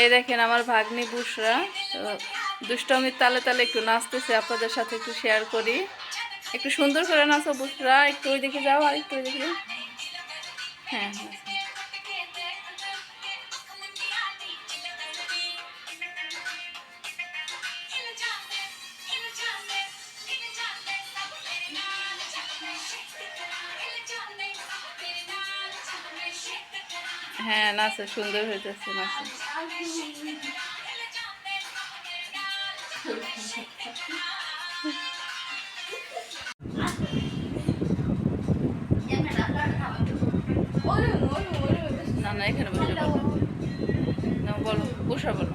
এই দেখেন আমার ভাগ্নি বুসরা। দুষ্টমির তালে তালে একটু নাচতেছে, আপনাদের সাথে একটু শেয়ার করি। একটু সুন্দর করে নাচো বুসরা, একটু ওই দেখে যাও আর একটু ওই দেখে হ্যাঁ হ্যাঁ। হ্যাঁ নাচে সুন্দর হয়েছে নাচে। না না এখানে বসে বলো না বলো বুসরা বলো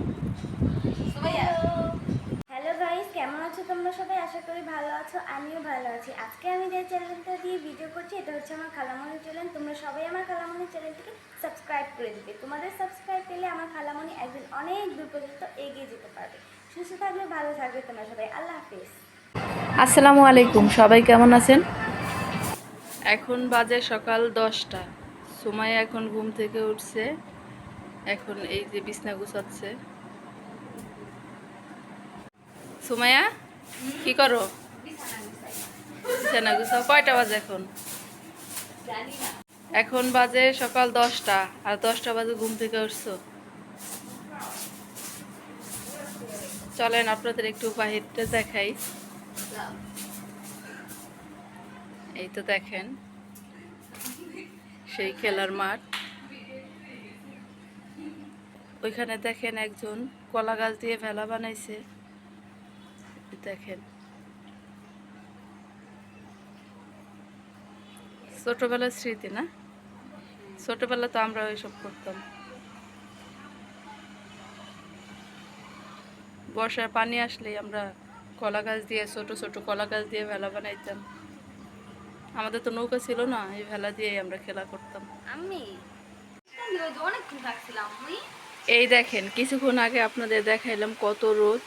হ্যালো গাইস কেমন আছো তোমরা সবাই আশা করি ভালো আছো আমিও ভালো আছি। আজকে আমি যে চ্যানেলটা দিয়ে ভিডিও করছি এটা হচ্ছে আমার খালামণি চ্যানেল তোমরা সবাই আমার খালামণি চ্যানেলটিকে সাবস্ক্রাইব করে দিবে। তোমাদের সাবস্ক্রাইব পেলে আমার খালামণি একদিন অনেক দূর পর্যন্ত এগিয়ে যেতে পারবে। সুস্থ থাকবে ভালো থাকবে তোমরা সবাই। আল্লাহ হাফিজ। আসসালামু আলাইকুম সবাই কেমন আছেন? এখন বাজে সকাল দশটা। সময় এখন ঘুম থেকে উঠছে। এখন এই যে বিছনা গুছাচ্ছে। সুমাইয়া? কি করো? বিছানা গুছাও। কয়টা বাজে এখন? এখন বাজে সকাল দশটা। আর দশটা বাজে ঘুম থেকে উঠছো? চলেন, আপনাদের একটু বাহিরটা দেখাই। এই তো দেখেন, সেই খেলার মাঠ। ওইখানে দেখেন একজন কলা গাছ দিয়ে ভেলা বানাইছে। দেখেন। ছোটবেলার স্মৃতি না? ছোটবেলা তো আমরা ওইসব করতাম। বর্ষায় পানি আসলেই আমরা কলা গাছ দিয়ে ছোট ছোট কলা গাছ দিয়ে ভেলা বানাইতাম। আমাদের তো নৌকা ছিল না এই ভেলা দিয়ে আমরা খেলা করতাম। আমি? এই দেখেন কিছুক্ষণ আগে আপনাদের দেখাইলাম কত রোদ।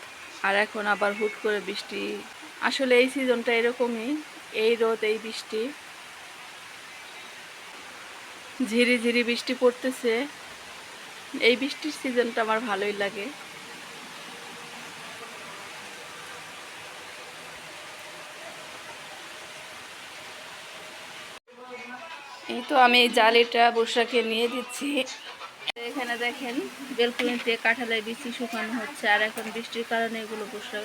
আর এখন আবার হুট করে বৃষ্টি। আসলে এই সিজনটা এরকমই, এই রোদ, এই বৃষ্টি। ঝিরি ঝিরি বৃষ্টি পড়তেছে। এই বৃষ্টির সিজনটা আমার ভালোই লাগে। এই তো আমি জালিটা বর্ষাকে নিয়ে দিচ্ছি। এখানে দেখেন বেলকুনিতে কাঁঠালের বিচি শুকানো হচ্ছে, আর এখন বৃষ্টির কারণে এগুলো বসরা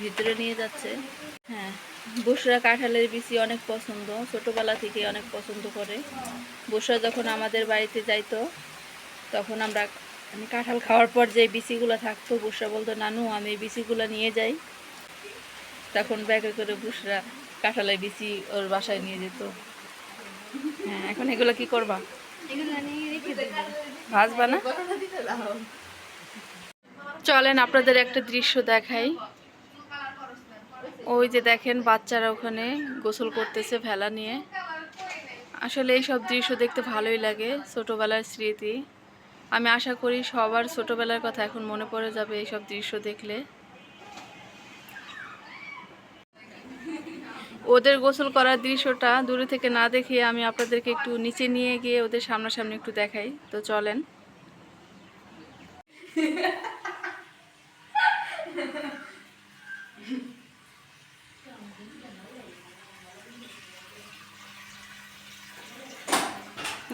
ভিতরে নিয়ে যাচ্ছে। হ্যাঁ বসরা কাঁঠালের বিচি অনেক পছন্দ, ছোটোবেলা থেকে অনেক পছন্দ করে। বসরা যখন আমাদের বাড়িতে যাইতো, তখন আমরা কাঁঠাল খাওয়ার পর যে বিচিগুলো থাকতো, বসরা বলতো, নানু, আমি এই বিচিগুলো নিয়ে যাই। তখন ব্যাগে করে বসরা কাঁঠালের বিচি ওর বাসায় নিয়ে যেত। হ্যাঁ এখন এগুলো কি করবা? এগুলো নিয়ে রেখে না? চলেন আপনাদের একটা দৃশ্য দেখাই। ওই যে দেখেন বাচ্চারা ওখানে গোসল করতেছে ভেলা নিয়ে। আসলে এই সব দৃশ্য দেখতে ভালোই লাগে ছোটোবেলার স্মৃতি। আমি আশা করি সবার ছোটোবেলার কথা এখন মনে পড়ে যাবে এই সব দৃশ্য দেখলে। ওদের গোসল করার দৃশ্যটা দূরে থেকে না দেখে আমি আপনাদেরকে একটু নিচে নিয়ে গিয়ে ওদের সামনাসামনি একটু দেখাই। তো চলেন।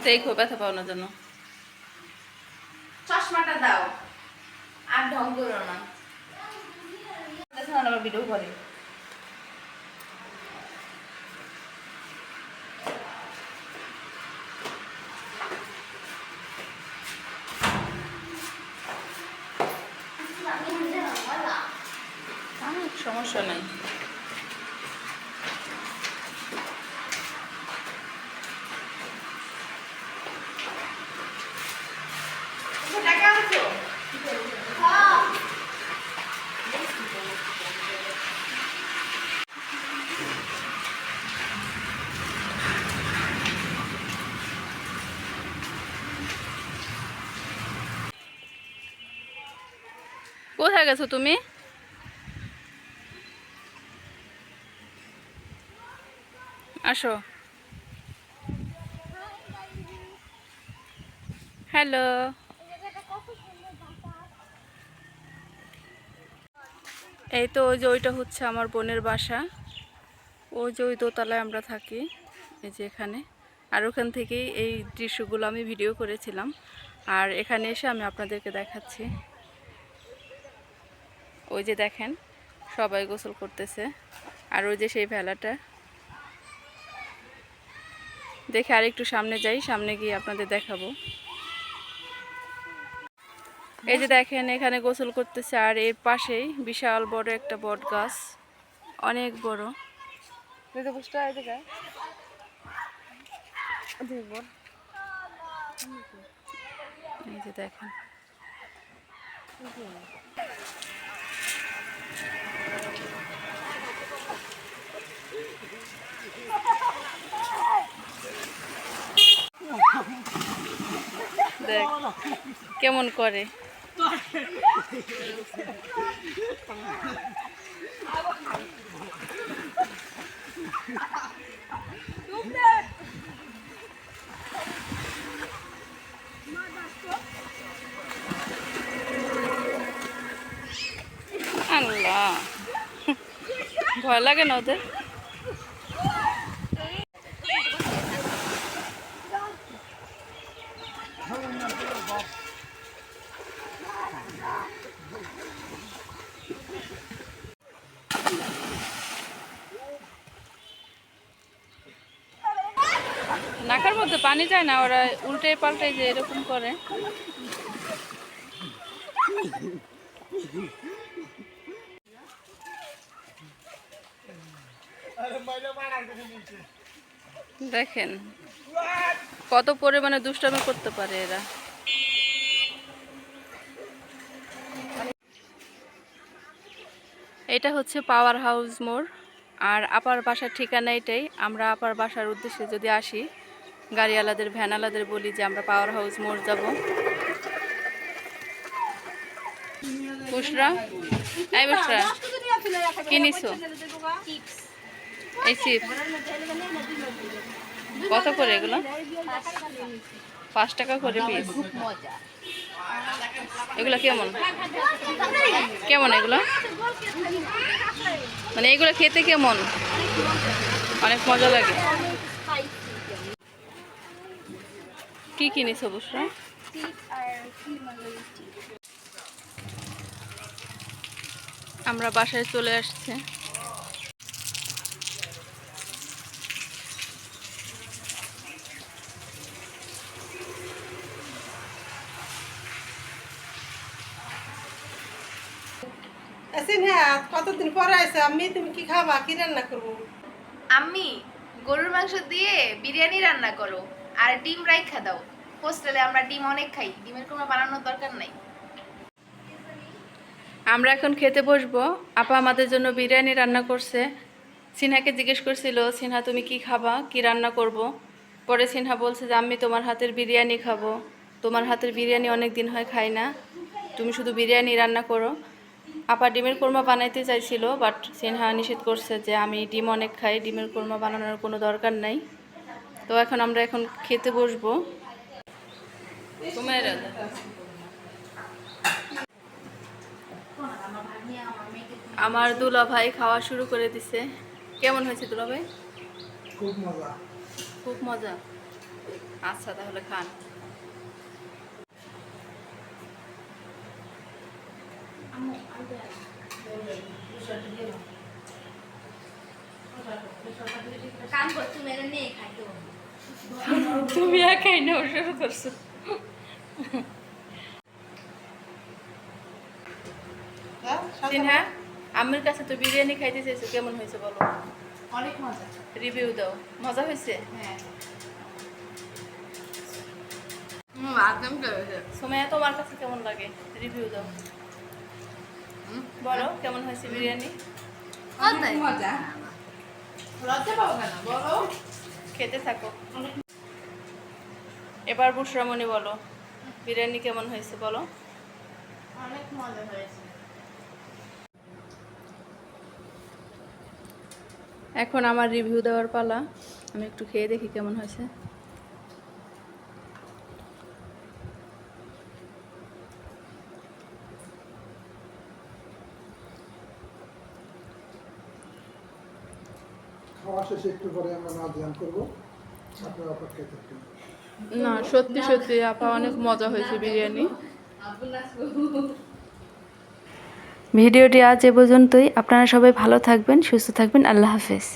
দেখো ব্যথা পাও না যেন। চশমাটা দাও। আর ঢং করো না। ভিডিও করে। সমস্যা নাই। কোথায় গেছো তুমি? আসো। হ্যালো এই তো ওই যে ওইটা হচ্ছে আমার বোনের বাসা। ওই যে ওই দোতলায় আমরা থাকি, এই যে এখানে। আর ওখান থেকেই এই দৃশ্যগুলো আমি ভিডিও করেছিলাম। আর এখানে এসে আমি আপনাদেরকে দেখাচ্ছি। ওই যে দেখেন, সবাই গোসল করতেছে। আর ওই যে সেই ভেলাটা। দেখে আর একটু সামনে যাই সামনে গিয়ে আপনাদের দেখাবো। এই যে দেখেন এখানে গোসল করতেছে আর এর পাশেই বিশাল বড় একটা বট গাছ। অনেক বড়। এই যে দেখেন। দেখ কেমন করে। আল্লাহ। ভয় লাগে না ওদের? মধ্যে পানি যায় না, ওরা উল্টে পাল্টে যে এরকম করে। দেখেন কত পরিমাণে দুষ্টামি করতে পারে এরা। এটা হচ্ছে পাওয়ার হাউস মোড়, আর আপার বাসার ঠিকানা এটাই আমরা আপার বাসার উদ্দেশ্যে যদি আসি গাড়িওয়ালাদের ভ্যানওয়ালাদের বলি যে আমরা পাওয়ার হাউস মোড় যাব। বুসরা এই বুসরা কি নিছো? এই চিপ কত করে এগুলো? পাঁচ টাকা করে পিস এগুলো কেমন? কেমন এগুলো? মানে এগুলো খেতে কেমন? অনেক মজা লাগে। কি কিনেছো অবশ্য? আমরা বাসায় চলে আসছে। হ্যাঁ কতদিন পরে আছে আমি তুমি কি খাবা? কি রান্না করব? আম্মি গরুর মাংস দিয়ে বিরিয়ানি রান্না করো। আর ডিম রাইখা দাও। হোস্টেলে আমরা ডিম অনেক খাই, ডিমের কোনো বানানোর দরকার নাই। আমরা এখন খেতে বসবো। আপা আমাদের জন্য বিরিয়ানি রান্না করছে। সিনহাকে জিজ্ঞেস করছিল, সিনহা, তুমি কি খাবা? কি রান্না করব। পরে সিনহা বলছে যে আমি তোমার হাতের বিরিয়ানি খাব। তোমার হাতের বিরিয়ানি অনেক দিন হয় খাই না। তুমি শুধু বিরিয়ানি রান্না করো। আপা ডিমের কোরমা বানাইতে চাইছিল, বাট সিনহা নিষেধ করছে যে, আমি ডিম অনেক খাই, ডিমের কোরমা বানানোর কোনো দরকার নাই। তো এখন আমরা এখন খেতে বসবো। তোমার আমার দুলা ভাই খাওয়া শুরু করে দিছে। কেমন হয়েছে দুলা ভাই? খুব মজা। খুব মজা? আচ্ছা তাহলে খান। কাম করছ মেরে নিয়ে খাইতো। তুমি একাই নেওয়া শুরু করছ। সিনহা আম্মির কাছে তো বিরিয়ানি খাইতে চাইছো কেমন হয়েছে বলো? অনেক মজা। রিভিউ দাও। মজা হয়েছে? হ্যাঁ। একদম সময় তোমার কাছে কেমন লাগে? রিভিউ দাও। বলো কেমন হয়েছে বিরিয়ানি? মজা। লজ্জা পাবো কেন? বলো। খেতে থাকো। এবার বুসরামণি বলো বিরিয়ানি কেমন হয়েছে বলো? অনেক মজা হয়েছে। এখন আমার রিভিউ দেওয়ার পালা আমি একটু খেয়ে দেখি কেমন হয়েছে। খাওয়া শেষে একটু পরে আমরা নাচ ধ্যান করব আপনারা অপেক্ষায় থাকবেন। না সত্যি সত্যি আপা অনেক মজা হয়েছে বিরিয়ানি। ভিডিওটি আজ এ পর্যন্তই। আপনারা সবাই ভালো থাকবেন সুস্থ থাকবেন। আল্লাহ হাফেজ।